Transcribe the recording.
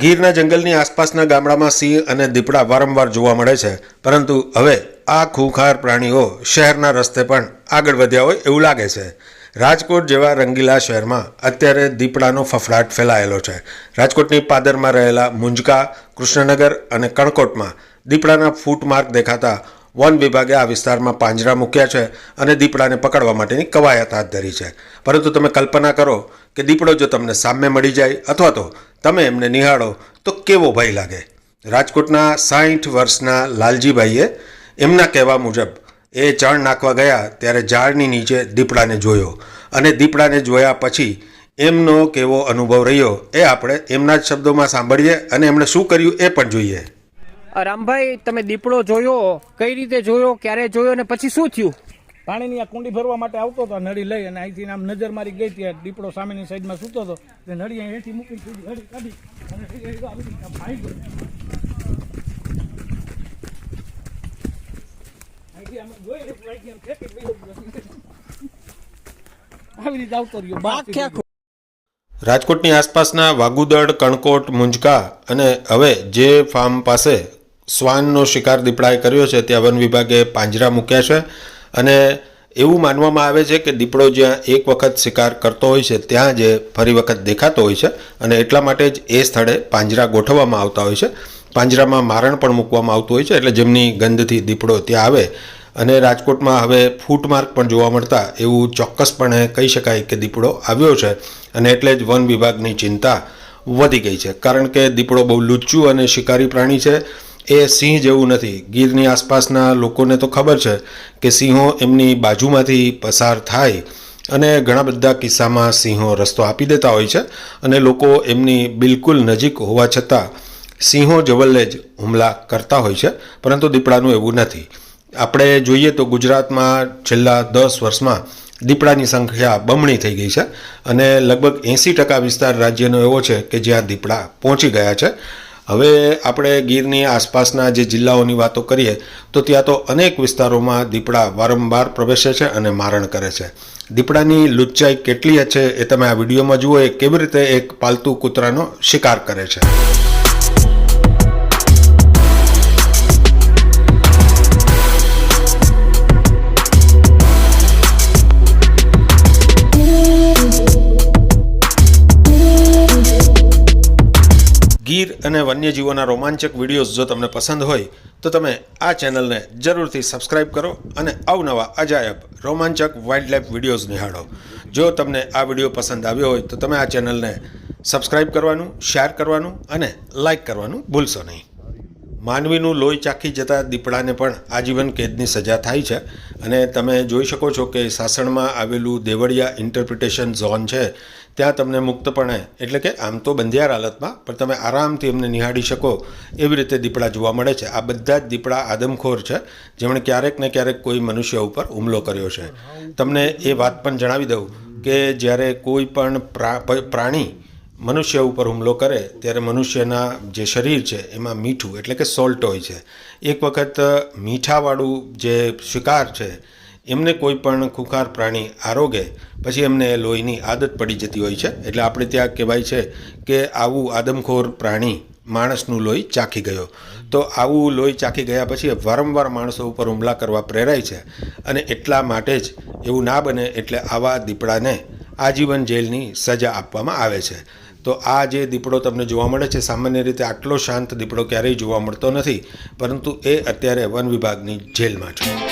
ગીરના જંગલની આસપાસના ગામડામાં સિંહ અને દીપડા વારંવાર જોવા મળે છે. પરંતુ હવે આ ખૂંખાર પ્રાણીઓ શહેરના રસ્તે પણ આગળ વધ્યા હોય એવું લાગે છે. રાજકોટ જેવા રંગીલા શહેરમાં અત્યારે દીપડાનો ફફડાટ ફેલાયેલો છે. રાજકોટની પાદરમાં રહેલા મુંજકા, કૃષ્ણનગર અને કણકોટમાં દીપડાના ફૂટમાર્ક દેખાતા વન વિભાગે આ વિસ્તારમાં પાંજરા મૂક્યા છે અને દીપડાને પકડવા માટેની કવાયત હાથ ધરી છે. પરંતુ તમે કલ્પના કરો કે દીપડો જો તમને સામે મળી જાય અથવા તો તમે એમને નિહાળો, તો કેવો ભય લાગે? રાજકોટના સાઠ વર્ષના લાલજીભાઈએ એમના કહેવા મુજબ એ ચણ નાખવા ગયા ત્યારે ઝાડની નીચે દીપડાને જોયો અને દીપડાને જોયા પછી એમનો કેવો અનુભવ રહ્યો એ આપણે એમના જ શબ્દોમાં સાંભળીએ અને એમણે શું કર્યું એ પણ જોઈએ. રામભાઈ, તમે દીપડો જોયો, કઈ રીતે જોયો, ક્યારે જોયો અને પછી શું થયું? પાણીની આ કુંડી ભરવા માટે આવતો હતો નળી લઈ અને અહીંથી આમ નજર મારી ગઈ ત્યાં દીપડો સામેની સાઈડમાં સૂતો હતો. તે નળી અહીં હેઠી મૂકી સીધી હળી કાઢી અને ગયો. આવી રીતે આવતો રહ્યો રાજકોટની આસપાસના વાગુદડ કણકોટ મુંજકા અને હવે જે ફાર્મ પાસે શ્વાનનો શિકાર દીપડાએ કર્યો છે ત્યાં વન વિભાગે પાંજરા મૂક્યા છે. અને એવું માનવામાં આવે છે કે દીપડો જ્યાં એક વખત શિકાર કરતો હોય છે, ત્યાં જ ફરી વખત દેખાતો હોય છે અને એટલા માટે જ એ સ્થળે પાંજરા ગોઠવવામાં આવતા હોય છે. પાંજરામાં મારણ પણ મૂકવામાં આવતું હોય છે, એટલે જેમની ગંધથી દીપડો ત્યાં આવે. અને રાજકોટમાં હવે ફૂટમાર્ક પણ જોવા મળતા એવું ચોક્કસપણે કહી શકાય કે દીપડો આવ્યો છે અને એટલે જ વન વિભાગની ચિંતા વધી ગઈ છે. કારણ કે દીપડો બહુ લુચ્ચું અને શિકારી પ્રાણી છે. એ સિંહ જેવું નથી. ગીરની આસપાસના લોકોને તો ખબર છે કે સિંહો એમની બાજુમાંથી પસાર થાય અને ઘણા બધા કિસ્સામાં સિંહો રસ્તો આપી દેતા હોય છે અને લોકો એમની બિલકુલ નજીક હોવા છતાં સિંહો જવલ્લે જ હુમલા કરતા હોય છે, પરંતુ દીપડાનું એવું નથી. આપણે જોઈએ તો ગુજરાતમાં છેલ્લા દસ વર્ષમાં દીપડાની સંખ્યા બમણી થઈ ગઈ છે અને લગભગ એંસી ટકા વિસ્તાર રાજ્યનો એવો છે કે જ્યાં દીપડા પહોંચી ગયા છે. હવે આપણે ગીરની આસપાસના જે જિલ્લાઓની વાતો કરીએ, તો ત્યાં તો અનેક વિસ્તારોમાં દીપડા વારંવાર પ્રવેશે છે અને મારણ કરે છે. દીપડાની લુચ્ચાઈ કેટલી છે એ તમે આ વિડીયોમાં જુઓ એ કેવી રીતે એક પાલતુ કૂતરાનો શિકાર કરે છે. ગીર અને વન્યજીવોના રોમાંચક વિડીયોઝ જો તમને પસંદ હોય, તો તમે આ ચેનલને જરૂરથી સબસ્ક્રાઇબ કરો અને અવનવા અજાયબ રોમાંચક વાઇલ્ડલાઇફ વિડીયોઝ નિહાળો. જો તમને આ વીડિયો પસંદ આવ્યો હોય, તો તમે આ ચેનલને સબસ્ક્રાઇબ કરવાનું, શેર કરવાનું અને લાઇક કરવાનું ભૂલશો નહીં. માનવીનું લોહી ચાખી જતા દીપડાને પણ આજીવન કેદની સજા થાય છે અને તમે જોઈ શકો છો કે સાસણમાં આવેલું દેવળિયા ઇન્ટરપ્રિટેશન ઝોન છે ત્યાં તમને મુક્તપણે, એટલે કે આમ તો બંધિયાર હાલતમાં, પણ તમે આરામથી એમને નિહાળી શકો એવી રીતે દીપડા જોવા મળે છે. આ બધા જ દીપડા આદમખોર છે, જેમણે ક્યારેક ને ક્યારેક કોઈ મનુષ્ય ઉપર હુમલો કર્યો છે. તમને એ વાત પણ જણાવી દઉં કે જ્યારે કોઈ પણ પ્રાણી મનુષ્ય ઉપર હુમલો કરે, ત્યારે મનુષ્યના જે શરીર છે, એમાં મીઠું, એટલે કે સોલ્ટ હોય છે. એક વખત મીઠાવાળું જે શિકાર છે એમને કોઈ પણ ખુખાર પ્રાણી આરોગે, પછી એમને લોહીની આદત પડી જતી હોય છે. એટલે આપણે ત્યાં કહેવાય છે કે આવું આદમખોર પ્રાણી માણસનું લોહી ચાખી ગયો. તો આવું લોહી ચાખી ગયા પછી વારંવાર માણસો ઉપર હુમલા કરવા પ્રેરાય છે અને એટલા માટે જ એવું ના બને એટલે આવા દીપડાને આજીવન જેલની સજા આપવામાં આવે છે. તો આ જે દીપડો તમને જોવા મળે છે, સામાન્ય રીતે આટલો શાંત દીપડો ક્યારેય જોવા મળતો નથી, પરંતુ એ અત્યારે વન વિભાગની જેલમાં છે.